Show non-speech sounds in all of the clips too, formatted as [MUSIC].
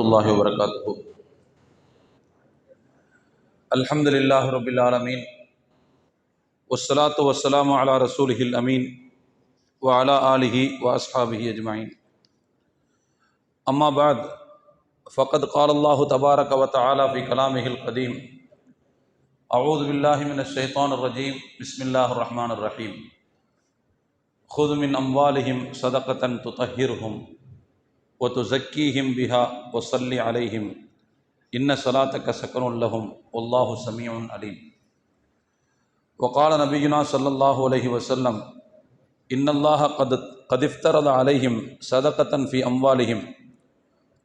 اللہ وبرکاتہ۔ الحمد للہ رب العالمین، والصلاة والسلام علی رسول الامین وعلی آلہ واصحابہ اجمعین۔ اما بعد، فقد قال اللہ تبارک و تعالی فی کلامہ القدیم، اعوذ باللہ من الشیطان الرجیم، بسم اللہ الرحمن الرحیم۔ خذ من اموالہم صدقتا تطہرہم۔ وتزكيهم بها وصل عليهم إن صلاتك سكن لهم والله سميع عليم وقال نبينا صلى الله عليه وسلم إن الله قد قد افترض عليهم صدقة في أموالهم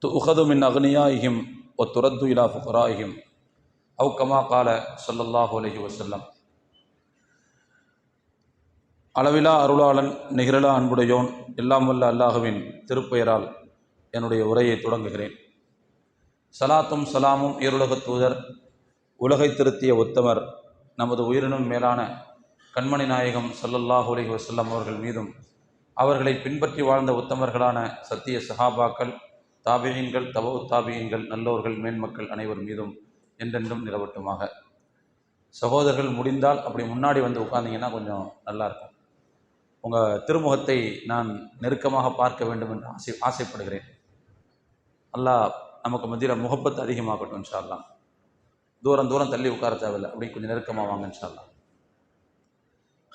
تؤخذ من أغنيائهم وترد إلى فقرائهم أو كما قال صلى الله عليه وسلم அளவிலா அருளாளன் நிகழலா அன்புடையோன் எல்லாம் வல்ல அல்லாஹுவின் திருப்பெயரால் என்னுடைய உரையை தொடங்குகிறேன். சலாத்தும் சலாமும் ஈருலகத் தூதர் உலகை திருத்திய உத்தமர் நமது உயிரினும் மேலான கண்மணி நாயகம் ஸல்லல்லாஹு அலைஹி அவர்கள் மீதும் அவர்களை பின்பற்றி வாழ்ந்த உத்தமர்களான சத்திய சஹாபாக்கள் தாபியன்கள் தபோ தாபியன்கள் நல்லோர்கள் மேன்மக்கள் அனைவர் மீதும் என்றென்றும் நிலவட்டுமாக. சகோதரர்கள் முடிந்தால் அப்படி முன்னாடி வந்து உட்கார்ந்தீங்கன்னா கொஞ்சம் நல்லாயிருக்கும் உங்கள் திருமுகத்தை நான் நெருக்கமாக பார்க்க வேண்டும் என்று ஆசை ஆசைப்படுகிறேன். நல்லா நமக்கு மத்தியில் முகப்பத்து அதிகமாகட்டும் இன்ஷால்லாம் தூரம் தூரம் தள்ளி உட்கார தேவையில்லை. அப்படி கொஞ்சம் நெருக்கமாக வாங்க இன்ஷால்லாம்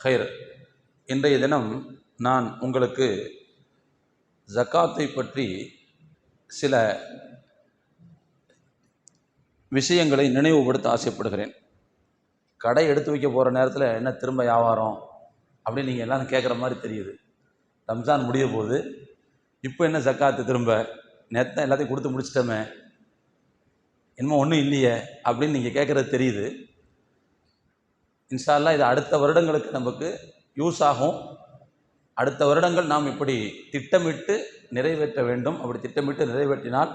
ஹைர் இன்றைய தினம் நான் உங்களுக்கு ஜக்காத்தை பற்றி சில விஷயங்களை நினைவுபடுத்த ஆசைப்படுகிறேன். கடை எடுத்து வைக்க போகிற நேரத்தில் என்ன திரும்ப வியாபாரம் அப்படின்னு நீங்கள் எல்லாரும் கேட்குற மாதிரி தெரியுது. ரம்ஜான் முடிய போகுது. இப்போ என்ன ஜக்காத்து திரும்ப? நேற்று தான் எல்லாத்தையும் கொடுத்து முடிச்சிட்டோமே. என்னமோ ஒன்றும் இல்லையே அப்படின்னு நீங்கள் கேட்குறது தெரியுது. இன்ஷால்லாம் இது அடுத்த வருடங்களுக்கு நமக்கு யூஸ் ஆகும். அடுத்த வருடங்கள் நாம் இப்படி திட்டமிட்டு நிறைவேற்ற வேண்டும். அப்படி திட்டமிட்டு நிறைவேற்றினால்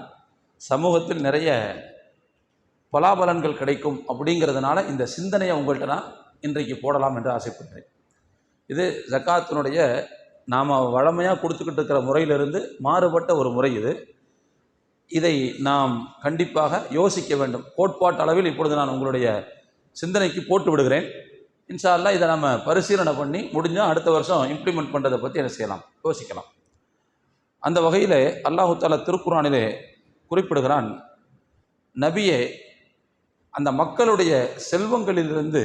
சமூகத்தில் நிறைய பலாபலன்கள் கிடைக்கும் அப்படிங்கிறதுனால இந்த சிந்தனையை உங்கள்கிட்ட நான் இன்றைக்கு போடலாம் என்று ஆசைப்படுறேன். இது ஜக்காத்தினுடைய நாம் வழமையாக கொடுத்துக்கிட்டு இருக்கிற முறையிலிருந்து மாறுபட்ட ஒரு முறை இது. இதை நாம் கண்டிப்பாக யோசிக்க வேண்டும். கோட்பாட்டு அளவில் இப்பொழுது நான் உங்களுடைய சிந்தனைக்கு போட்டு விடுகிறேன். இன்சால்லா இதை நம்ம பரிசீலனை பண்ணி முடிஞ்சால் அடுத்த வருஷம் இம்ப்ளிமெண்ட் பண்ணுறதை பற்றி என்ன செய்யலாம்? யோசிக்கலாம். அந்த வகையில் அல்லாஹு தாலா திருக்குறானிலே குறிப்பிடுகிறான் நபியே அந்த மக்களுடைய செல்வங்களிலிருந்து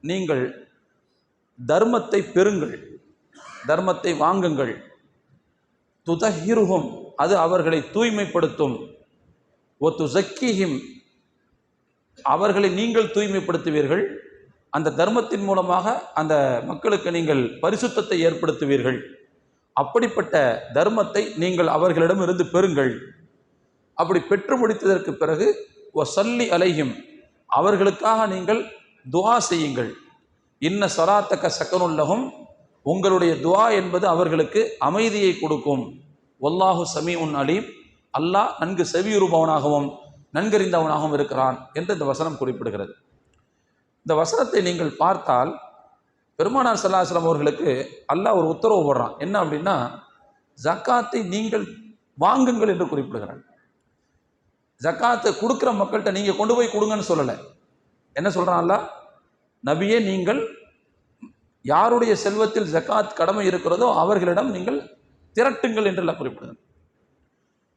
நீங்கள் தர்மத்தை பெறுங்கள். தர்மத்தை வாங்குங்கள். துதஹிருகும் அது அவர்களை தூய்மைப்படுத்தும். ஒத்து ஜக்கிஹிம் அவர்களை நீங்கள் தூய்மைப்படுத்துவீர்கள். அந்த தர்மத்தின் மூலமாக அந்த மக்களுக்கு நீங்கள் பரிசுத்தத்தை ஏற்படுத்துவீர்கள். அப்படிப்பட்ட தர்மத்தை நீங்கள் அவர்களிடமிருந்து பெறுங்கள். அப்படி பெற்று முடித்ததற்கு பிறகு ஒ சல்லி அலையும் அவர்களுக்காக நீங்கள் துவா செய்யுங்கள். இன்ன சலாத்தக்க சக்கனுள்ளகும் உங்களுடைய துவா என்பது அவர்களுக்கு அமைதியை கொடுக்கும். ஒல்லாஹு சமீ உன் அலீம். அல்லாஹ் நன்கு செவியுறுபவனாகவும் நன்கறிந்தவனாகவும் இருக்கிறான் என்று இந்த வசனம் குறிப்பிடுகிறது. இந்த வசனத்தை நீங்கள் பார்த்தால் பெருமானார் சல்லாஹலம் அவர்களுக்கு அல்லாஹ் ஒரு உத்தரவு போடுறான். என்ன அப்படின்னா ஜக்காத்தை நீங்கள் வாங்குங்கள் என்று குறிப்பிடுகிறார். ஜக்காத்தை கொடுக்குற மக்கள்கிட்ட நீங்கள் கொண்டு போய் கொடுங்கன்னு சொல்லலை. என்ன சொல்கிறான் அல்லா நபியே நீங்கள் யாருடைய செல்வத்தில் ஜக்காத் கடமை இருக்கிறதோ அவர்களிடம் நீங்கள் திரட்டுங்கள் என்று எல்லாம் குறிப்பிடுது.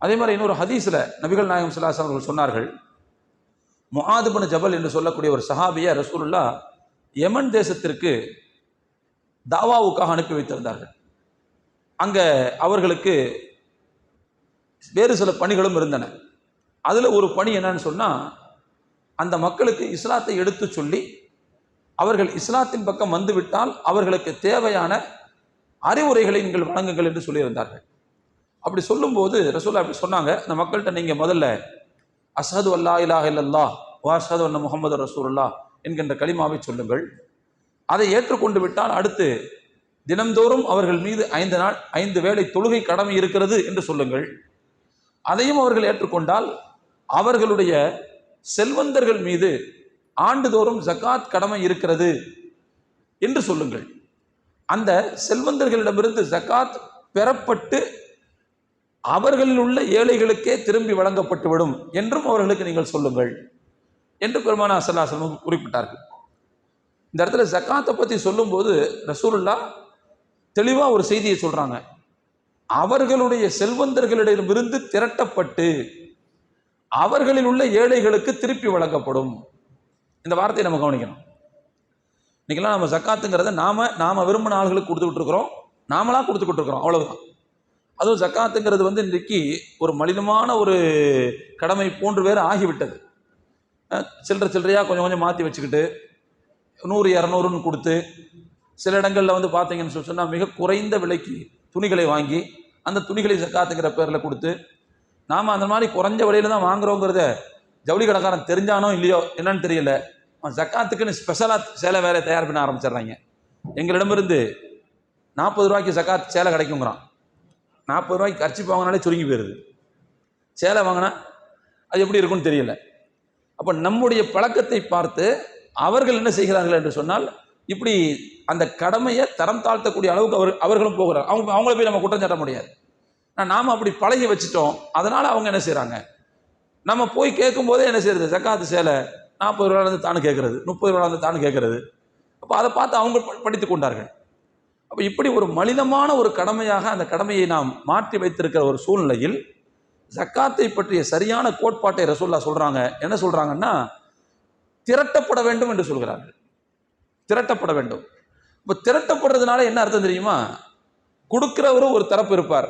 அதே மாதிரி இன்னொரு ஹதீஸில் நபிகள் நாயகம் சுல்லாஸ் அவர்கள் சொன்னார்கள் முஹாதுபன் ஜபல் என்று சொல்லக்கூடிய ஒரு சஹாபியை ரசூலுல்லா யமன் தேசத்திற்கு தாவாவுக்காக அனுப்பி வைத்திருந்தார்கள். அங்கே அவர்களுக்கு வேறு சில பணிகளும் இருந்தன. அதில் ஒரு பணி என்னன்னு சொன்னால் அந்த மக்களுக்கு இஸ்லாத்தை எடுத்து சொல்லி அவர்கள் இஸ்லாத்தின் பக்கம் வந்துவிட்டால் அவர்களுக்கு தேவையான அறிவுரைகளை நீங்கள் வழங்குங்கள் என்று சொல்லியிருந்தார்கள். அப்படி சொல்லும்போது ரசூல்லா அப்படி சொன்னாங்க அந்த மக்கள்கிட்ட நீங்கள் முதல்ல அசது அல்லா இலாஹ் இல்லல்லா வாஷது அண்ண முகமது ரசூல்லா என்கின்ற களிமாவை சொல்லுங்கள். அதை ஏற்றுக்கொண்டு விட்டால் அடுத்து தினந்தோறும் அவர்கள் மீது ஐந்து நாள் ஐந்து வேளை தொழுகை கடமை இருக்கிறது என்று சொல்லுங்கள். அதையும் அவர்கள் ஏற்றுக்கொண்டால் அவர்களுடைய செல்வந்தர்கள் மீது ஆண்டுதோறும் ஜக்காத் கடமை இருக்கிறது என்று சொல்லுங்கள். அந்த செல்வந்தர்களிடமிருந்து ஜக்காத் பெறப்பட்டு அவர்களில் உள்ள ஏழைகளுக்கே திரும்பி வழங்கப்பட்டுவிடும் என்றும் அவர்களுக்கு நீங்கள் சொல்லுங்கள் என்று பெருமானா சல்லாசலம் குறிப்பிட்டார்கள். இந்த இடத்துல ஜக்காத்தை பற்றி சொல்லும்போது ரசூலுல்லா தெளிவாக ஒரு செய்தியை சொல்கிறாங்க அவர்களுடைய செல்வந்தர்களிடமிருந்து திரட்டப்பட்டு அவர்களில் உள்ள ஏழைகளுக்கு திருப்பி வழங்கப்படும். இந்த வார்த்தையை நம்ம கவனிக்கணும். இன்றைக்கெல்லாம் நம்ம ஜக்காத்துங்கிறத நாம் நாம விரும்பின ஆளுகளுக்கு கொடுத்துக்கிட்டுருக்குறோம் நாமளாக கொடுத்துக்கிட்டுருக்குறோம் அவ்வளோதான் அதுவும் ஜக்காத்துங்கிறது வந்து இன்றைக்கு ஒரு மலினமான ஒரு கடமை போன்று வேறு ஆகிவிட்டது. சில்லற சில்லறை சில்லறையாக கொஞ்சம் கொஞ்சம் மாற்றி வச்சுக்கிட்டு நூறு இரநூறுன்னு கொடுத்து சில இடங்களில் வந்து பார்த்தீங்கன்னு சொல்லி சொன்னால் மிக குறைந்த விலைக்கு துணிகளை வாங்கி அந்த துணிகளை ஜக்காத்துங்கிற பேரில் கொடுத்து நாம் அந்த மாதிரி குறைஞ்ச விலையில தான் வாங்குகிறோங்கிறத ஜவுளி கடைக்காரன் தெரிஞ்சானோ இல்லையோ என்னன்னு தெரியல. ஜக்காத்துக்குன்னு ஸ்பெஷலாக சேலை வேலை தயார் பண்ண ஆரம்பிச்சிடுறாங்க. எங்களிடமிருந்து நாற்பது ரூபாய்க்கு ஜக்காத் சேலை கிடைக்குங்கிறான். நாற்பது ரூபாய்க்கு கர்ச்சி வாங்கினாலே சுருங்கி போயிடுது சேலை வாங்கினா அது எப்படி இருக்கும்னு தெரியல. அப்போ நம்முடைய பழக்கத்தை பார்த்து அவர்கள் என்ன செய்கிறார்கள் என்று சொன்னால் இப்படி அந்த கடமையை தரம் தாழ்த்தக்கூடிய அளவுக்கு அவர் அவர்களும் போகிறார். அவங்க அவங்கள போய் நம்ம குற்றம் சாட்ட முடியாது. நாம் அப்படி பழகி வச்சுட்டோம். அதனால் அவங்க என்ன செய்கிறாங்க நம்ம போய் கேட்கும்போதே என்ன செய்யறது ஜக்காத்து சேலை நாற்பது ரூபாலேருந்து தானு கேட்குறது முப்பது ரூபாலேருந்து தானு கேட்குறது அப்போ அதை பார்த்து அவங்க படித்து கொண்டார்கள். அப்போ இப்படி ஒரு மலினமான ஒரு கடமையாக அந்த கடமையை நாம் மாற்றி வைத்திருக்கிற ஒரு சூழ்நிலையில் ஜக்காத்தை பற்றிய சரியான கோட்பாட்டை ரசூல்லா சொல்கிறாங்க என்ன சொல்கிறாங்கன்னா திரட்டப்பட வேண்டும் என்று சொல்கிறார்கள். திரட்டப்பட வேண்டும். இப்போ திரட்டப்படுறதுனால என்ன அர்த்தம் தெரியுமா? கொடுக்குறவரும் ஒரு தரப்பு இருப்பார்.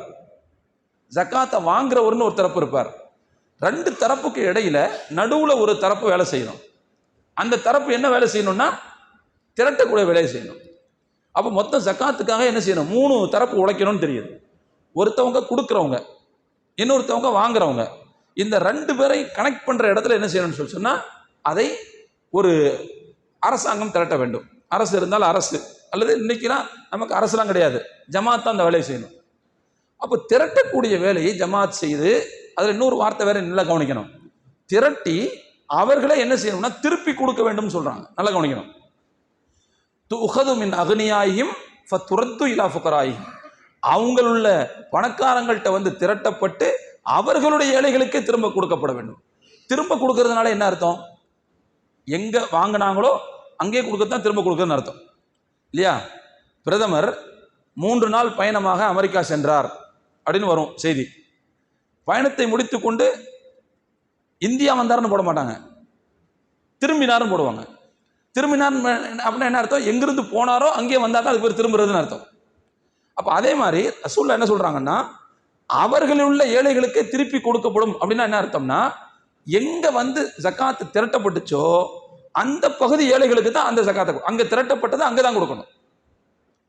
ஜக்காத்தை வாங்குறவருன்னு ஒரு தரப்பு இருப்பார். ரெண்டு தரப்புக்கு இடையில நடுவுல ஒரு தரப்பு வேலை செய்யணும். அந்த தரப்பு என்ன வேலை செய்யணும்னா திரட்டக்கூடிய வேலையை செய்யணும். அப்போ மொத்தம் ஜக்காத்துக்காக என்ன செய்யணும்? மூணு தரப்பு உழைக்கணும்னு தெரியுது. ஒருத்தவங்க கொடுக்குறவங்க இன்னொருத்தவங்க வாங்குறவங்க இந்த ரெண்டு பேரை கனெக்ட் பண்ணுற இடத்துல என்ன செய்யணும்னு சொல்லி சொன்னால் அதை ஒரு அரசாங்கம் திரட்ட வேண்டும். அரசு இருந்தால் அரசு. அல்லது இன்றைக்கினா நமக்கு அரசுலாம் கிடையாது. ஜமாத் தான் அந்த வேலையை செய்யணும். அப்போ திரட்டக்கூடிய வேலையை ஜமாத் செய்து அதில் இன்னொரு வார்த்தை வேற நல்லா கவனிக்கணும். திரட்டி அவர்களை என்ன செய்யணும்னா திருப்பி கொடுக்க வேண்டும் சொல்றாங்க. நல்லா கவனிக்கணும். துஹது மின் அக்னியாயும் துரத்து இலா ஃபுகராயும். அவங்களுள்ள பணக்காரங்கள்ட்ட வந்து திரட்டப்பட்டு அவர்களுடைய ஏழைகளுக்கே திரும்ப கொடுக்கப்பட வேண்டும். திரும்ப கொடுக்கறதுனால என்ன அர்த்தம்? எங்க வாங்கினாங்களோ அங்கே கொடுக்கத்தான் திரும்ப கொடுக்கறதுன்னு அர்த்தம். இல்லையா? பிரதமர் மூன்று நாள் பயணமாக அமெரிக்கா சென்றார். அப்படின்னு வரும் செய்தி. பயணத்தை முடித்துக்கொண்டு இந்தியா வந்தாருன்னு போட மாட்டாங்க. திரும்பினாரும் போடுவாங்க. திரும்பினார் அப்படின்னா என்ன அர்த்தம்? எங்கிருந்து போனாரோ அங்கேயே வந்தால் தான் அது பேர் திரும்புறதுன்னு அர்த்தம். அப்போ அதே மாதிரி ரசூல்லா என்ன சொல்கிறாங்கன்னா அவர்களில் உள்ள ஏழைகளுக்கு திருப்பி கொடுக்கப்படும் அப்படின்னா என்ன அர்த்தம்னா எங்கே வந்து ஜக்காத்து திரட்டப்பட்டுச்சோ அந்த பகுதி ஏழைகளுக்கு தான் அந்த ஜக்காத்தை அங்கே திரட்டப்பட்டது திரட்டப்பட்டதை அங்கே தான் கொடுக்கணும்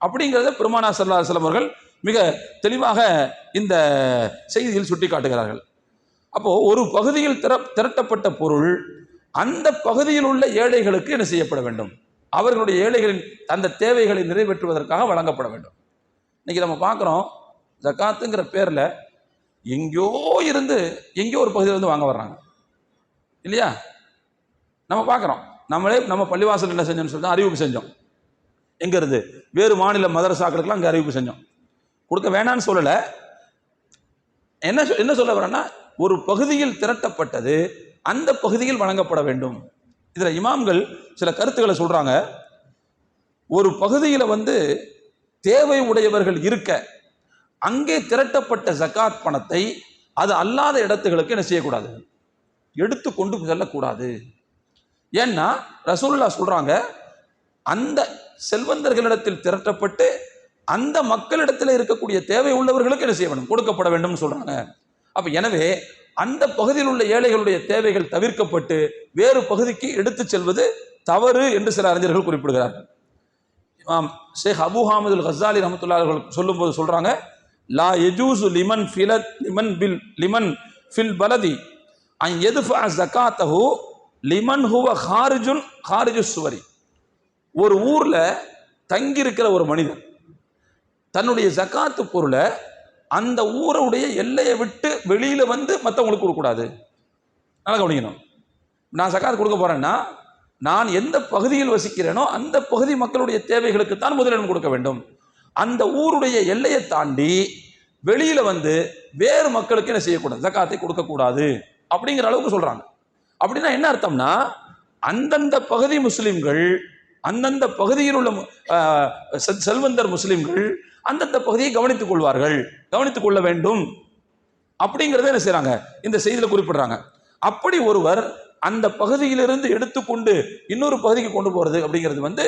அப்படிங்கிறத பெருமானா சல்லா அவர்கள் மிக தெளிவாக இந்த செய்தியில் சுட்டி காட்டுகிறார்கள் அப்போ ஒரு பகுதியில் திர திரட்டப்பட்ட பொருள் அந்த பகுதியில் உள்ள ஏழைகளுக்கு என்ன செய்யப்பட வேண்டும்? அவர்களுடைய ஏழைகளின் அந்த தேவைகளை நிறைவேற்றுவதற்காக வழங்கப்பட வேண்டும். இன்னைக்கு நம்ம பார்க்குறோம் ஜக்காத்துங்கிற பேரில் எங்கேயோ இருந்து எங்கேயோ ஒரு பகுதியில் இருந்து வாங்க வர்றாங்க. இல்லையா? நம்ம பார்க்குறோம். நம்மளே நம்ம பள்ளிவாசல் என்ன செஞ்சோம்னு சொல்லி அறிவிப்பு செஞ்சோம். எங்கேருந்து வேறு மாநில மதரசாக்களுக்கெல்லாம் அங்கே அறிவிப்பு செஞ்சோம். கொடுக்க வேணான்னு சொல்லலை. என்ன என்ன சொல்ல வரேன்னா ஒரு பகுதியில் திரட்டப்பட்டது அந்த பகுதியில் வழங்கப்பட வேண்டும். இதில் இமாம்கள் சில கருத்துக்களை சொல்கிறாங்க ஒரு பகுதியில் வந்து தேவை உடையவர்கள் இருக்க அங்கே திரட்டப்பட்ட ஜக்காத் பணத்தை அது அல்லாத இடத்துகளுக்கு என்ன செய்யக்கூடாது? எடுத்து கொண்டு செல்லக்கூடாது. ஏன்னா ரசூல்லா சொல்கிறாங்க அந்த செல்வந்தர்களிடத்தில் திரட்டப்பட்டு அந்த மக்களிடத்தில் இருக்கக்கூடிய தேவை உள்ளவர்களுக்கு என்ன செய்ய வேண்டும்? கொடுக்கப்பட வேண்டும் சொல்றாங்க. அப்ப எனவே அந்த பகுதியில் உள்ள ஏழைகளுடைய தேவைகள் தவிர்க்கப்பட்டு வேறு பகுதிக்கு எடுத்துச் செல்வது தவறு என்று சில அறிஞர்கள் குறிப்பிடுகிறார்கள். இமாம் ஷேக் அபு ஹாமதுல் ஹசாலி ரஹமத்துல்லா அவர்கள் சொல்லும்போது சொல்றாங்க லா எஜூசு லிமன் ஃபிலத் லிமன் பில் லிமன் ஃபில் பலதி அன் எது ஜகாத்தஹு லிமன் ஹுவ ஹாரிஜுன் ஹாரிஜு சுவரி. ஒரு ஊரில் தங்கியிருக்கிற ஒரு மனிதன் தன்னுடைய ஜக்காத்து பொருளை அந்த ஊருடைய எல்லையை விட்டு வெளியில் வந்து மற்றவங்களுக்கு கொடுக்கக்கூடாது. நல்லா கவனிக்கணும். நான் சக்காத்து கொடுக்க போகிறேன்னா நான் எந்த பகுதியில் வசிக்கிறேனோ அந்த பகுதி மக்களுடைய தேவைகளுக்கு தான் முதலிடம் கொடுக்க வேண்டும். அந்த ஊருடைய எல்லையை தாண்டி வெளியில் வந்து வேறு மக்களுக்கு என்ன செய்யக்கூடாது? ஜக்காத்தை கொடுக்கக்கூடாது அப்படிங்கிற அளவுக்கு சொல்கிறாங்க அப்படின்னா என்ன அர்த்தம்னா அந்தந்த பகுதி முஸ்லீம்கள் அந்தந்த பகுதியில் உள்ள செல்வந்தர் முஸ்லிம்கள் அந்தந்த பகுதியை கவனித்துக் கொள்வார்கள். கவனித்துக் கொள்ள வேண்டும். அப்படிங்கிறத என்ன செய்றாங்க? இந்த செய்தியில் குறிப்பிடுறாங்க. அப்படி ஒருவர் அந்த பகுதியிலிருந்து எடுத்துக்கொண்டு இன்னொரு பகுதிக்கு கொண்டு போறது அப்படிங்கிறது வந்து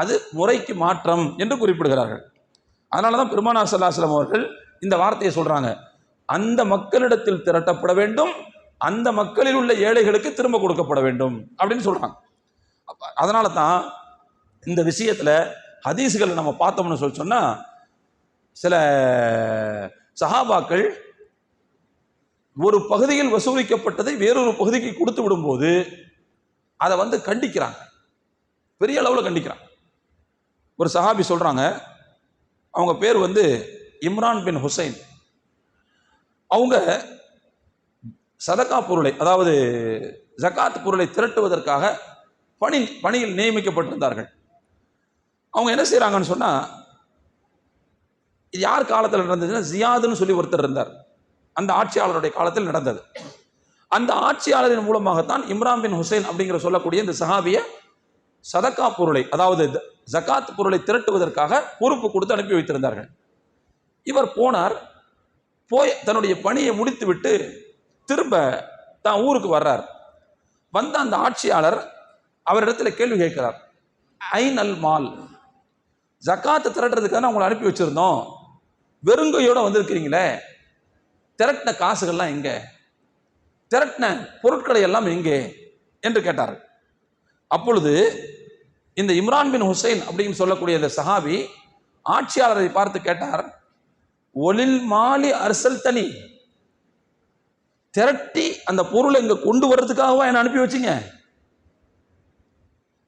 அது முறைக்கு மாற்றம் என்று குறிப்பிடுகிறார்கள். அதனால தான் பெருமானார் ஸல்லல்லாஹு அவர்கள் இந்த வார்த்தையை சொல்றாங்க. அந்த மக்களிடத்தில் திரட்டப்பட வேண்டும். அந்த மக்களில் உள்ள ஏழைகளுக்கு திரும்ப கொடுக்கப்பட வேண்டும் அப்படின்னு சொல்றாங்க. அதனால தான் இந்த விஷயத்தில் ஹதீஸ்களை நம்ம பார்த்தோம்னு சொல்லி சொன்னால் சில சஹாபாக்கள் ஒரு பகுதியில் வசூலிக்கப்பட்டதை வேறொரு பகுதிக்கு கொடுத்து விடும்போது அதை வந்து கண்டிக்கிறாங்க. பெரிய அளவில் கண்டிக்கிறாங்க. ஒரு சஹாபி சொல்கிறாங்க அவங்க பேர் வந்து இம்ரான் பின் ஹுசைன். அவங்க சதக்கா பொருளை அதாவது ஜகாத் பொருளை திரட்டுவதற்காக பணி பணியில் நியமிக்கப்பட்டிருந்தார்கள். அவங்க என்ன செய்கிறாங்கன்னு சொன்னால் இது யார் காலத்தில் நடந்ததுன்னா ஜியாதுன்னு சொல்லி ஒருத்தர் இருந்தார். அந்த ஆட்சியாளருடைய காலத்தில் நடந்தது. அந்த ஆட்சியாளரின் மூலமாகத்தான் இம்ரான் பின் ஹுசைன் அப்படிங்கிற சொல்லக்கூடிய இந்த சஹாபிய சதக்கா பொருளை அதாவது ஜக்காத் ஜகாத் பொருளை திரட்டுவதற்காக பொறுப்பு கொடுத்து அனுப்பி வைத்திருந்தார்கள். இவர் போனார் போய் தன்னுடைய பணியை முடித்துவிட்டு திரும்ப தான் ஊருக்கு வர்றார். வந்த அந்த ஆட்சியாளர் அவரிடத்தில் கேள்வி கேட்கிறார். ஐநல் மால். ஜக்காத்தை திரட்டுறதுக்காக உங்களை அனுப்பி வச்சுருந்தோம். வெறுங்கையோடு வந்திருக்கிறீங்களே. திரட்டின காசுகள்லாம் எங்கே? திரட்டின பொருட்களை எல்லாம் எங்கே? என்று கேட்டார். அப்பொழுது இந்த இம்ரான் பின் ஹுசைன் அப்படின்னு சொல்லக்கூடிய இந்த சஹாபி ஆட்சியாளரை பார்த்து கேட்டார் ஒலில் மாலி அரசல் தனி திரட்டி அந்த பொருளை இங்கே கொண்டு வர்றதுக்காகவா என்னை அனுப்பி வச்சீங்க?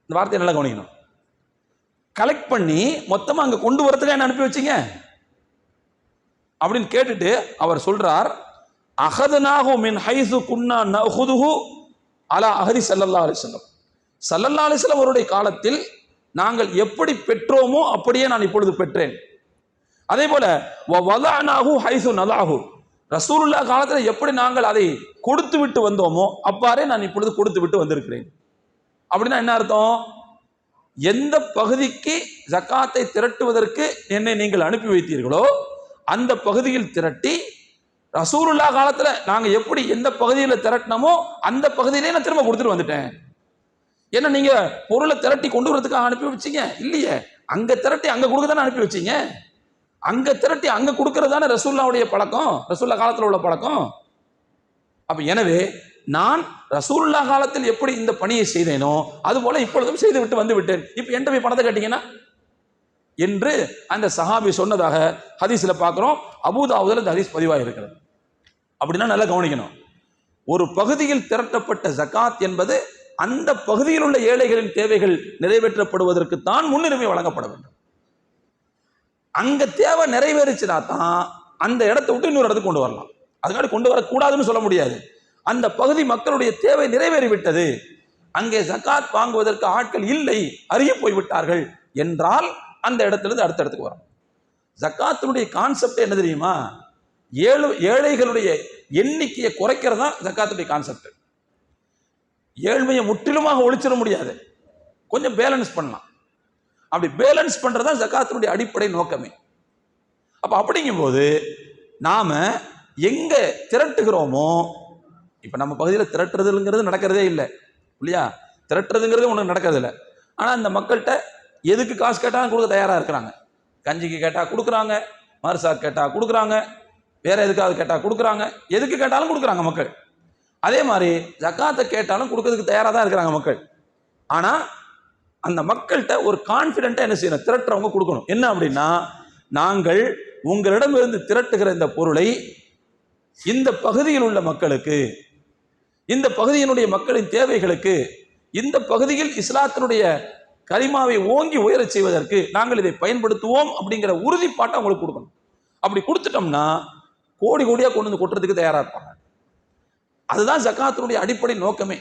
இந்த வார்த்தையை நல்லா கவனிக்கணும். கலெக்ட் பண்ணி மொத்தமாக அங்கே கொண்டு வரதுக்காக என்ன அனுப்பி வச்சீங்க? அப்படின்னு கேட்டுட்டு அவர் சொல்றார் அகதனாகு மின் ஹைசு குன்னா நஹுதுஹு அலா அஹரி சல்லல்லா அலிஸ்லம் சல்லல்லா அலிஸ்லம் அவருடைய காலத்தில் நாங்கள் எப்படி பெற்றோமோ அப்படியே நான் இப்பொழுது பெற்றேன். அதே போல வலானாகு ஹைசு நலாஹு ரசூலுல்லா காலத்தில் எப்படி நாங்கள் அதை கொடுத்து விட்டு வந்தோமோ அப்பாறே நான் இப்பொழுது கொடுத்து விட்டு வந்திருக்கிறேன். அப்படின்னா என்ன அர்த்தம்? எந்த பகுதிக்கு ஜக்காத்தை திரட்டுவதற்கு என்னை நீங்கள் அனுப்பி வைத்தீர்களோ அந்த பகுதியில் திரட்டி ரசூருல்லா காலத்தில் நாங்கள் எப்படி எந்த பகுதியில் திரட்டினமோ அந்த பகுதியிலே நான் திரும்ப கொடுத்துட்டு வந்துட்டேன். ஏன்னா நீங்க பொருளை திரட்டி கொண்டு வரதுக்காக அனுப்பி வச்சீங்க? இல்லையே. அங்க திரட்டி அங்க கொடுக்க தானே அனுப்பி வச்சீங்க? அங்க திரட்டி அங்க கொடுக்கறது தானே ரசூல்லாவுடைய பழக்கம் ரசூல்லா காலத்தில் உள்ள பழக்கம்? அப்ப எனவே நான் ரசூல்லா காலத்தில் எப்படி இந்த பணியை செய்தேனோ அது போல இப்பொழுதும் செய்து விட்டு வந்து விட்டேன். இப்போ என்கிட்ட போய் பணத்தை கேட்டீங்கன்னா என்று அந்த சஹாபி சொன்னதாக ஹதீஸ்ல பார்க்குறோம். அபூதாவுதில் இந்த ஹதீஸ் பதிவாக இருக்கிறது. அப்படின்னா நல்லா கவனிக்கணும். ஒரு பகுதியில் திரட்டப்பட்ட ஜகாத் என்பது அந்த பகுதியில் உள்ள ஏழைகளின் தேவைகள் நிறைவேற்றப்படுவதற்கு தான் முன்னுரிமை வழங்கப்பட வேண்டும். அங்க தேவை நிறைவேறிச்சுனா தான் அந்த இடத்தை விட்டு இன்னொரு இடத்துக்கு கொண்டு வரலாம். அதனால கொண்டு வரக்கூடாதுன்னு சொல்ல முடியாது. அந்த பகுதி மக்களுடைய தேவை நிறைவேறிவிட்டது. அங்கே ஜகாத் வாங்குவதற்கு ஆட்கள் இல்லை அறிய போய்விட்டார்கள் என்றால் அந்த இடத்திலிருந்து அடுத்த இடத்துக்கு வரும். ஜக்காத்தினுடைய கான்செப்ட் என்ன தெரியுமா? ஏழு ஏழைகளுடைய எண்ணிக்கையை குறைக்கிறது தான் ஜக்காத்துடைய கான்செப்ட் ஏழ்மையை முற்றிலுமாக ஒழிச்சிட முடியாது. கொஞ்சம் பேலன்ஸ் பண்ணலாம். அப்படி பேலன்ஸ் பண்ணுறது தான் ஜக்காத்தினுடைய அடிப்படை நோக்கமே. அப்போ அப்படிங்கும்போது நாம் எங்கே திரட்டுகிறோமோ இப்போ நம்ம பகுதியில் திரட்டுறதுங்கிறது நடக்கிறதே இல்லை இல்லையா? திரட்டுறதுங்கிறது ஒன்றும் நடக்கிறதில்ல. ஆனால் அந்த மக்கள்கிட்ட எதுக்கு காசு கேட்டாலும் கொடுக்க தயாராக இருக்கிறாங்க. கஞ்சிக்கு கேட்டால் கொடுக்குறாங்க மருசா கேட்டால் கொடுக்குறாங்க வேற எதுக்காவது கேட்டால் கொடுக்குறாங்க. எதுக்கு கேட்டாலும் கொடுக்குறாங்க மக்கள். அதே மாதிரி ஜக்காத்தை கேட்டாலும் கொடுக்கறதுக்கு தயாராக தான் இருக்கிறாங்க மக்கள். ஆனால் அந்த மக்கள்கிட்ட ஒரு கான்ஃபிடென்ட்டாக என்ன செய்யணும்? திரட்டுறவங்க கொடுக்கணும். என்ன அப்படின்னா நாங்கள் உங்களிடமிருந்து திரட்டுகிற இந்த பொருளை இந்த பகுதியில் உள்ள மக்களுக்கு இந்த பகுதியினுடைய மக்களின் தேவைகளுக்கு இந்த பகுதியில் இஸ்லாத்தினுடைய கரிமாவை ஓங்கி உயரச் செய்வதற்கு நாங்கள் இதை பயன்படுத்துவோம் அப்படிங்கிற உறுதிப்பாட்டை அவங்களுக்கு கொடுக்கணும். அப்படி கொடுத்துட்டோம்னா கோடி கோடியாக கொண்டு வந்து கொட்டுறதுக்கு தயாராக இருப்பாங்க. அதுதான் ஜக்காத்தினுடைய அடிப்படை நோக்கமே.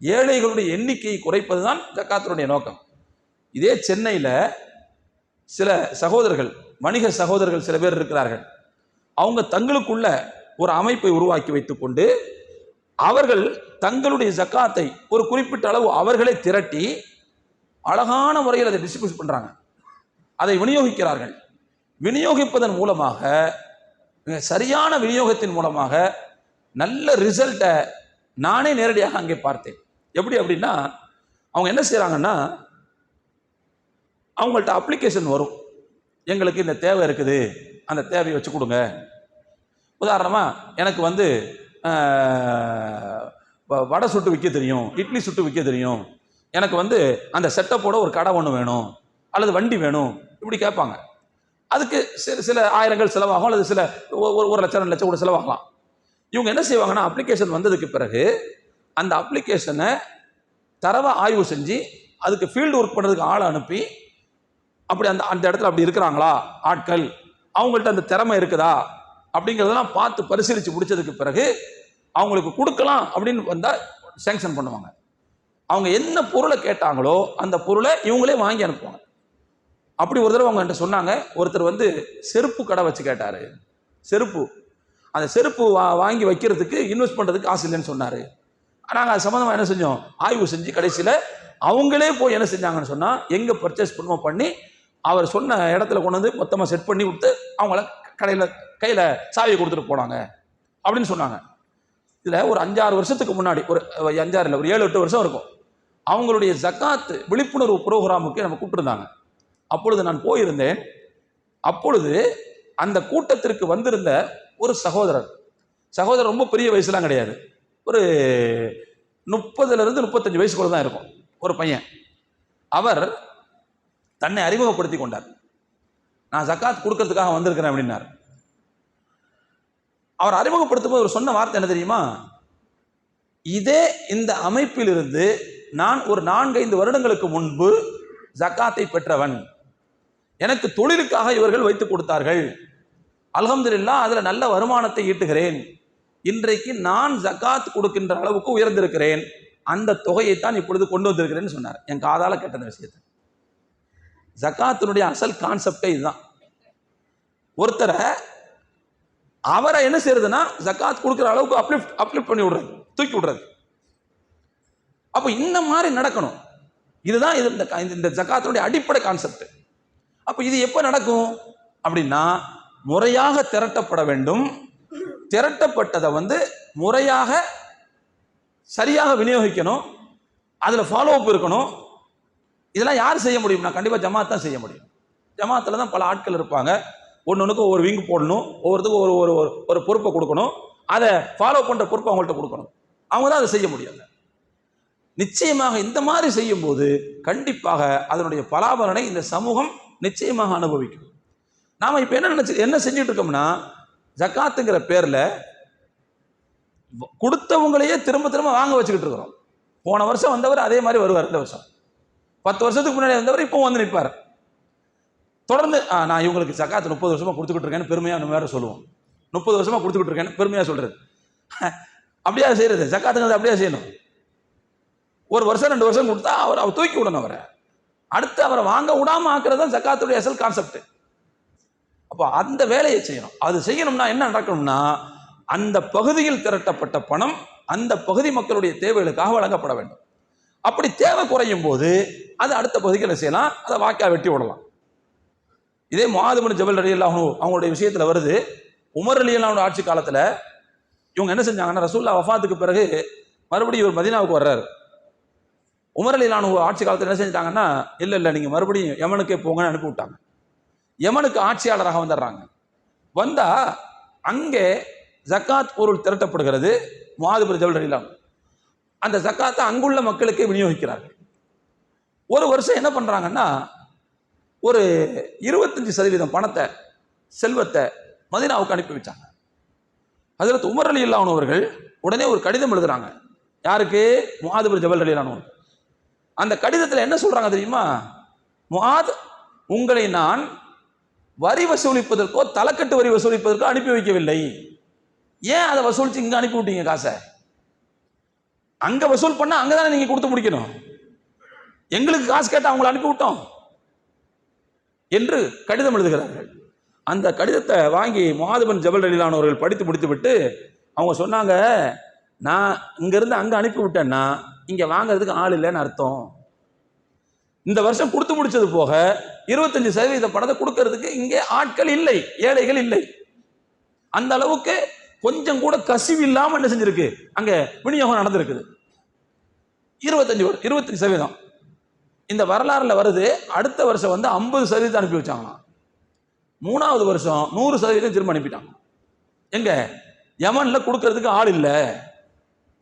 ஏழைகளுடைய எண்ணிக்கையை குறைப்பது தான் ஜக்காத்தினுடைய நோக்கம். இதே சென்னையில் சில சகோதரர்கள் வணிக சகோதரர்கள் சில பேர் இருக்கிறார்கள். அவங்க தங்களுக்குள்ள ஒரு அமைப்பை உருவாக்கி வைத்துக்கொண்டு அவர்கள் தங்களுடைய ஜக்காத்தை ஒரு குறிப்பிட்ட அளவு அவர்களே திரட்டி அழகான முறையில் அதை டிஸ்ட்ரிபியூட் பண்ணுறாங்க அதை விநியோகிக்கிறார்கள். விநியோகிப்பதன் மூலமாக சரியான விநியோகத்தின் மூலமாக நல்ல ரிசல்ட்டை நானே நேரடியாக அங்கே பார்த்தேன். எப்படி அப்படின்னா அவங்க என்ன செய்கிறாங்கன்னா அவங்கள்ட்ட அப்ளிகேஷன் வரும். எங்களுக்கு இந்த தேவை இருக்குது. அந்த தேவையை வச்சு கொடுங்க. உதாரணமாக எனக்கு வந்து வடை சுட்டு விற்க தெரியும் இட்லி சுட்டு விற்க தெரியும். எனக்கு வந்து அந்த செட்டப்போட ஒரு கடை ஒன்று வேணும் அல்லது வண்டி வேணும் இப்படி கேட்பாங்க. அதுக்கு சில சில ஆயிரங்கள் செலவாகும் அல்லது சில ஒ- ஒரு ஒரு லட்சம் ரெண்டு லட்சம் கூட செலவாகலாம். இவங்க என்ன செய்வாங்கன்னா அப்ளிகேஷன் வந்ததுக்கு பிறகு அந்த அப்ளிகேஷனை தரவை ஆய்வு செஞ்சு அதுக்கு ஃபீல்டு ஒர்க் பண்ணுறதுக்கு ஆளை அனுப்பி அப்படி அந்த அந்த இடத்துல அப்படி இருக்கிறாங்களா ஆட்கள்? அவங்கள்ட்ட அந்த திறமை இருக்குதா? அப்படிங்கிறதெல்லாம் பார்த்து பரிசீலித்து முடிச்சதுக்கு பிறகு அவங்களுக்கு கொடுக்கலாம் அப்படின்னு வந்தால் சேங்ஷன் பண்ணுவாங்க. அவங்க என்ன பொருளை கேட்டாங்களோ அந்த பொருளை இவங்களே வாங்கி அனுப்புவாங்க. அப்படி ஒரு தடவை அவங்க என்கிட்ட சொன்னாங்க. ஒருத்தர் வந்து செருப்பு கடை வச்சு கேட்டார். செருப்பு. அந்த செருப்பு வா வாங்கி வைக்கிறதுக்கு இன்வெஸ்ட் பண்ணுறதுக்கு காசு இல்லைன்னு சொன்னார். நாங்கள் அது சம்மந்தமாக என்ன செஞ்சோம்? ஆய்வு செஞ்சு கடைசியில் அவங்களே போய் என்ன செஞ்சாங்கன்னு சொன்னால் எங்கே பர்ச்சேஸ் பண்ணுவோம் பண்ணி அவர் சொன்ன இடத்துல கொண்டு வந்து மொத்தமாக செட் பண்ணி கொடுத்து அவங்கள கடையில் கையில் சாவியை கொடுத்துட்டு போனாங்க. அப்படின்னு சொன்னாங்க. இதில் ஒரு அஞ்சாறு வருஷத்துக்கு முன்னாடி ஒரு அஞ்சாறு இல்லை ஒரு ஏழு எட்டு வருஷம் இருக்கும். அவங்களுடைய ஜக்காத்து விழிப்புணர்வு ப்ரோக்ராமுக்கு நம்ம கூப்பிட்டுருந்தாங்க. அப்பொழுது நான் போயிருந்தேன். அப்பொழுது அந்த கூட்டத்திற்கு வந்திருந்த ஒரு சகோதரர் சகோதரர் ரொம்ப பெரிய வயசுலாம் கிடையாது. ஒரு முப்பதுலேருந்து முப்பத்தஞ்சு வயசுக்குள்ள தான் இருக்கும் ஒரு பையன். அவர் தன்னை அறிமுகப்படுத்தி கொண்டார். நான் ஜக்காத் கொடுக்கறதுக்காக வந்திருக்கிறேன் அப்படின்னார். அவர் அறிமுகப்படுத்தும் போது அவர் சொன்ன வார்த்தை என்ன தெரியுமா? இதே இந்த அமைப்பிலிருந்து நான் ஒரு நான்கைந்து வருடங்களுக்கு முன்பு ஜக்காத்தை பெற்றவன். எனக்கு தொழிலுக்காக இவர்கள் வைத்து கொடுத்தார்கள். அலகம்துல்லா அதில் நல்ல வருமானத்தை ஈட்டுகிறேன். இன்றைக்கு நான் ஜக்காத் கொடுக்கின்ற அளவுக்கு உயர்ந்திருக்கிறேன். அந்த தொகையைத்தான் இப்பொழுது கொண்டு வந்திருக்கிறேன்னு சொன்னார். என் காதால கேட்ட விஷயத்தை. ஜக்காத்தினுடைய அசல் கான்செப்டே இதுதான். ஒருத்தரை அவரை என்ன செய்யறதுன்னா ஜக்காத் கொடுக்குற அளவுக்கு அப்லிஃப்ட் அப்லிஃப்ட் பண்ணி விடுறது தூக்கி விடுறது. அப்போ இந்த மாதிரி நடக்கணும். இதுதான் இது இந்த இந்த- இந்த ஜக்காத்தினுடைய அடிப்படை கான்செப்ட் அப்போ இது எப்போ நடக்கும்? அப்படின்னா முறையாக திரட்டப்பட வேண்டும். திரட்டப்பட்டதை வந்து முறையாக சரியாக விநியோகிக்கணும். அதில் ஃபாலோ அப் இருக்கணும். இதெல்லாம் யார் செய்ய முடியும்னா கண்டிப்பாக ஜமாத் தான் செய்ய முடியும். ஜமாத்தில் தான் பல ஆட்கள் இருப்பாங்க. ஒன்று ஒன்றுக்கு ஒரு விங்கு போடணும் ஒவ்வொருத்துக்கும் ஒரு ஒரு ஒரு- ஒரு பொறுப்பை கொடுக்கணும். அதை ஃபாலோ பண்ணுற பொறுப்பை அவங்கள்ட்ட கொடுக்கணும். அவங்க தான் அதை செய்ய முடியாது. நிச்சயமாக இந்த மாதிரி செய்யும்போது கண்டிப்பாக அதனுடைய பலாபலனை இந்த சமூகம் நிச்சயமாக அனுபவிக்கும். நாம் இப்போ என்ன நினச்சி என்ன செஞ்சுட்டு இருக்கோம்னா ஜக்காத்துங்கிற பேரில் கொடுத்தவங்களையே திரும்ப திரும்ப வாங்க வச்சுக்கிட்டு இருக்கிறோம். போன வருஷம் வந்தவர் அதே மாதிரி வருவார் இந்த வருஷம். பத்து வருஷத்துக்கு முன்னாடி வந்தவர் இப்போ வந்து நிற்பார் தொடர்ந்து "ஆ, நான் இவங்களுக்கு ஜக்காத்து முப்பது வருஷமாக கொடுத்துக்கிட்டு இருக்கேன்னு பெருமையாக நம்ம வேறு சொல்லுவோம். முப்பது வருஷமாக கொடுத்துக்கிட்டு இருக்கேன்னு பெருமையாக சொல்கிறது [LAUGHS] அப்படியே செய்கிறது ஜக்காத்துங்கிறது அப்படியே செய்யணும்? ஒரு வருஷம் ரெண்டு வருஷம் கொடுத்தா அவர் அவர் தூக்கி விடணும் அவரை. அடுத்து அவரை வாங்க விடாம ஆக்குறது தான் சக்காத்துடைய அசல் கான்செப்ட் அப்போ அந்த வேலையை செய்யணும். அது செய்யணும்னா என்ன நடக்கணும்னா அந்த பகுதியில் திரட்டப்பட்ட பணம் அந்த பகுதி மக்களுடைய தேவைகளுக்காக வழங்கப்பட வேண்டும். அப்படி தேவை குறையும் போது அது அடுத்த பகுதிகளை செய்யலாம். அதை வாக்கா வெட்டி விடலாம். இதே மாதுமன் ஜபல் அலி அல்லாஹூ அவங்களுடைய விஷயத்தில் வருது. உமர் அலி அல்லாஹ் ஆட்சி காலத்தில் இவங்க என்ன செஞ்சாங்கன்னா ரசூல்லா வஃபாத்துக்கு பிறகு மறுபடியும் இவர் மதீனாவுக்கு வர்றாரு. உமர் அலி அல்லாஹ் ஆட்சி காலத்தில் என்ன செஞ்சாங்கன்னா இல்லை இல்லை நீங்கள் மறுபடியும் யமனுக்கே போங்கன்னு அனுப்பி விட்டாங்க. யமனுக்கு ஆட்சியாளராக வந்துடுறாங்க. வந்தா அங்கே ஜக்காத் பொருள் திரட்டப்படுகிறது. மாதுபுர ஜவல் அலி அந்த ஜக்காத்தை அங்குள்ள மக்களுக்கே விநியோகிக்கிறார்கள். ஒரு வருஷம் என்ன பண்ணுறாங்கன்னா ஒரு இருபத்தஞ்சு சதவீதம் பணத்தை செல்வத்தை மதினாவுக்கு அனுப்பி வச்சாங்க. அதில் உமர் அலி அவர்கள் உடனே ஒரு கடிதம் எழுதுறாங்க. யாருக்கு? முஹாதுபுர் ஜபல் அலி அந்த கடிதத்தில் என்ன சொல்கிறாங்க தெரியுமா? முகாத் உங்களை நான் வரி வசூலிப்பதற்கோ தலைக்கட்டு வரி வசூலிப்பதற்கோ அனுப்பி வைக்கவில்லை. ஏன் அதை வசூலித்து இங்கே அனுப்பி விட்டீங்க காசை? அங்கே வசூல் பண்ணால் அங்கே தானே நீங்கள் கொடுத்து முடிக்கணும். எங்களுக்கு காசு கேட்டால் அவங்கள அனுப்பி விட்டோம். என்று கடிதம் எழுதுகிறார்கள். அந்த கடிதத்தை வாங்கி மாதவன் ஜபல் அலிலானவர்கள் படித்து முடித்துவிட்டு அவங்க சொன்னாங்க நான் இங்கேருந்து அங்கே அனுப்பி விட்டேன்னா இங்கே வாங்கிறதுக்கு ஆள் இல்லைன்னு அர்த்தம். இந்த வருஷம் கொடுத்து முடிச்சது போக இருபத்தஞ்சு சதவீத பணத்தை கொடுக்கறதுக்கு இங்கே ஆட்கள் இல்லை ஏழைகள் இல்லை. அந்த அளவுக்கு கொஞ்சம் கூட கசிவு இல்லாமல் என்ன செஞ்சிருக்கு? அங்கே விநியோகம் நடந்திருக்குது. இருபத்தஞ்சு இருபத்தஞ்சு சதவீதம். இந்த வரலாறுல வருது அடுத்த வருஷம் வந்து ஐம்பது சதவீதம் அனுப்பி வச்சாங்களாம். மூணாவது வருஷம் நூறு சதவீதம் திரும்ப அனுப்பிட்டாங்க. எங்க? யமன்ல கொடுக்கறதுக்கு ஆள் இல்லை.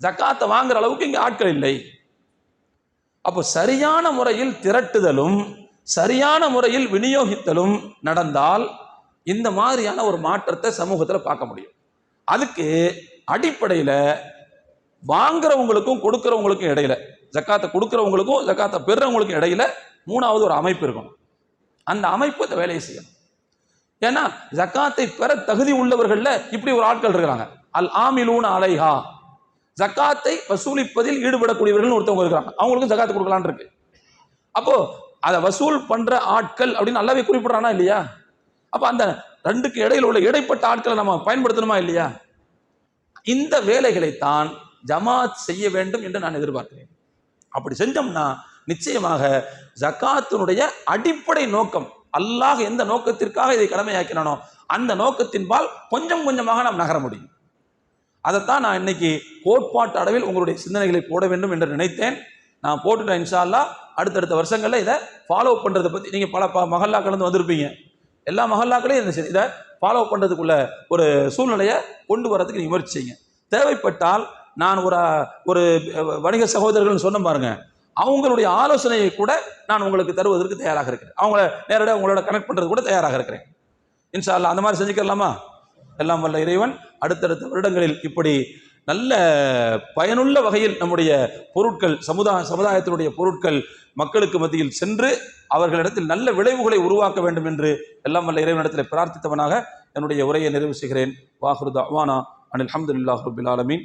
ஜக்காத்தை வாங்குற அளவுக்கு இங்க ஆட்கள் இல்லை. அப்போ சரியான முறையில் திரட்டுதலும் சரியான முறையில் விநியோகித்தலும் நடந்தால் இந்த மாதிரியான ஒரு மாற்றத்தை சமூகத்தில் பார்க்க முடியும். அதுக்கு அடிப்படையில் வாங்குறவங்களுக்கும் கொடுக்கறவங்களுக்கும் இடையில ஜக்காத்தை கொடுக்குறவங்களுக்கும் ஜக்காத்தை பெறுறவங்களுக்கும் இடையில மூணாவது ஒரு அமைப்பு இருக்கணும். அந்த அமைப்பு இந்த வேலையை செய்யணும். ஏன்னா ஜக்காத்தை பெற தகுதி உள்ளவர்கள்ல இப்படி ஒரு ஆட்கள் இருக்கிறாங்க. அல் ஆமிலூன் அலைஹா. ஜக்காத்தை வசூலிப்பதில் ஈடுபடக்கூடியவர்கள் ஒருத்தவங்க இருக்கிறாங்க. அவங்களுக்கும் ஜக்காத்து கொடுக்கலான் இருக்கு. அப்போ அதை வசூல் பண்ற ஆட்கள் அப்படின்னு நல்லாவே குறிப்பிடுறானா இல்லையா? அப்ப அந்த ரெண்டுக்கு இடையில உள்ள இடைப்பட்ட ஆட்களை நம்ம பயன்படுத்தணுமா இல்லையா? இந்த வேலைகளைத்தான் ஜமாத் செய்ய வேண்டும் என்று நான் எதிர்பார்க்கிறேன். அப்படி செஞ்சோம்னா நிச்சயமாக ஜக்காத்தினுடைய அடிப்படை நோக்கம் அல்லாஹ் எந்த நோக்கத்திற்காக இதை கடமையாக்கினானோ அந்த நோக்கத்தின்பால் கொஞ்சம் கொஞ்சமாக நாம் நகர முடியும். அதைத்தான் நான் இன்னைக்கு கோட்பாட்டு அளவில் உங்களுடைய சிந்தனைகளை போட வேண்டும் என்று நினைத்தேன். நான் போட்டுட்டேன் இன்ஷா அடுத்தடுத்த வருஷங்களில் இதை ஃபாலோ பண்ணுறதை பற்றி நீங்கள் பல ப மகல்லாக்கள்லேருந்து வந்திருப்பீங்க. எல்லா மகல்லாக்களையும் இந்த இதை ஃபாலோ பண்ணுறதுக்குள்ள ஒரு சூழ்நிலையை கொண்டு வரதுக்கு நீங்கள் முயற்சி செய்யுங்க. தேவைப்பட்டால் நான் ஒரு ஒரு வணிக சகோதரர்கள்னு சொன்ன பாருங்க. அவங்களுடைய ஆலோசனையை கூட நான் உங்களுக்கு தருவதற்கு தயாராக இருக்கிறேன். அவங்கள நேரடியாக உங்களோட கனெக்ட் பண்ணுறது கூட தயாராக இருக்கிறேன். இன்ஷா அல்லாஹ் அந்த மாதிரி செஞ்சுக்கலாமா? எல்லாம் வல்ல இறைவன் அடுத்தடுத்த வருடங்களில் இப்படி நல்ல பயனுள்ள வகையில் நம்முடைய பொருட்கள் சமுதாய சமுதாயத்தினுடைய பொருட்கள் மக்களுக்கு மத்தியில் சென்று அவர்களிடத்தில் நல்ல விளைவுகளை உருவாக்க வேண்டும் என்று எல்லாம் வல்ல இறைவனிடத்தில் பிரார்த்தித்தவனாக என்னுடைய உரையை நிறைவு செய்கிறேன். வாஹுரு அவானா அனில் அஹமதுல்லாஹ் ரபுல் ஆலமீன்.